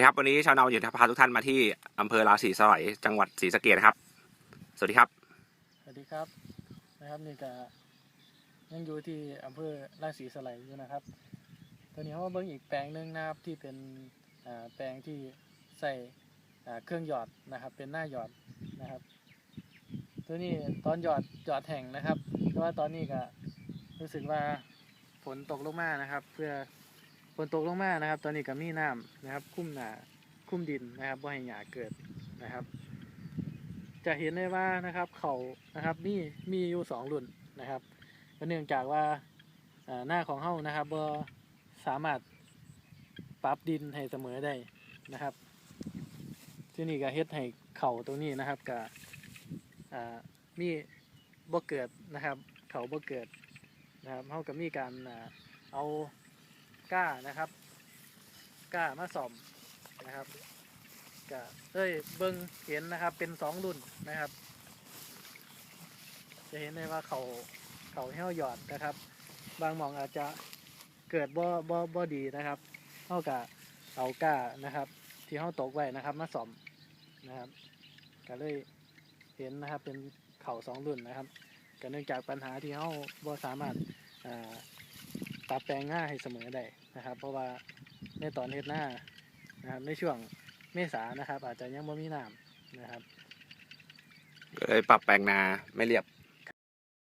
ดีครับวันนี้ชาวนาอยู่พาทุกท่านมาที่อำเภอราศีสลายจังหวัดศรีสะเกษนะครับ สวัสดีครับ สวัสดีครับนะครับนี่ก็ยังอยู่ที่อำเภอราศีสไลยอยู่นะครับ ตอนนี้เขาเบิ่งอีกแปลงหนึ่งนะครับที่เป็นแปลงที่ใส่เครื่องหยอดนะครับ เป็นหน้าหยอดนะครับ ตัวนี้ตอนหยอดหยอดแห่งนะครับเพราะว่าตอนนี้ก็รู้สึกว่าฝนตกลงมานะครับ เพื่อ นตกลงมานะครับ ตอนนี้ก็มีน้ำนะครับ คุ้มหนาคุ้มดินนะครับว่าให้หยาเกิดนะครับ จะเห็นได้ว่านะครับเขานะครับมีมีอยู่สองรุ่นนะครับก็เนื่องจากว่าหน้าของเฮานะครับบ่สามารถปรับดินให้เสมอได้นะครับ ที่นี่ก็เฮ็ดให้เข่าตรงนี้นะครับก็อ่ามีบ่เกิดนะครับ เขาบ่เกิดนะครับเฮาก็มีการเอา ก้านะครับก้ามาซ่อมนะครับก็เอ้ยเบิ้งเห็นนะครับเป็นสองรุ่นนะครับ จะเห็นได้ว่าเขาเขาเหี่ยวหยอดนะครับ บางมองอาจจะเกิดบ่บ่บ่ดีนะครับเท่ากับเอาก้านะครับ ที่เขาตกไว้นะครับมาสอมนะครับก็เลยเห็นนะครับเป็นเขาสองรุ่นนะครับก็เนื่องจากปัญหาที่เขาบ่สามารถอ่า ปรับแปลงหน้าให้เสมอได้นะครับ เพราะว่าในตอนเฮ็ดหน้านะครับในช่วงเมษานะครับ อาจจะยังบ่มีน้ำนะครับเลยปรับแปลงนาไม่เรียบ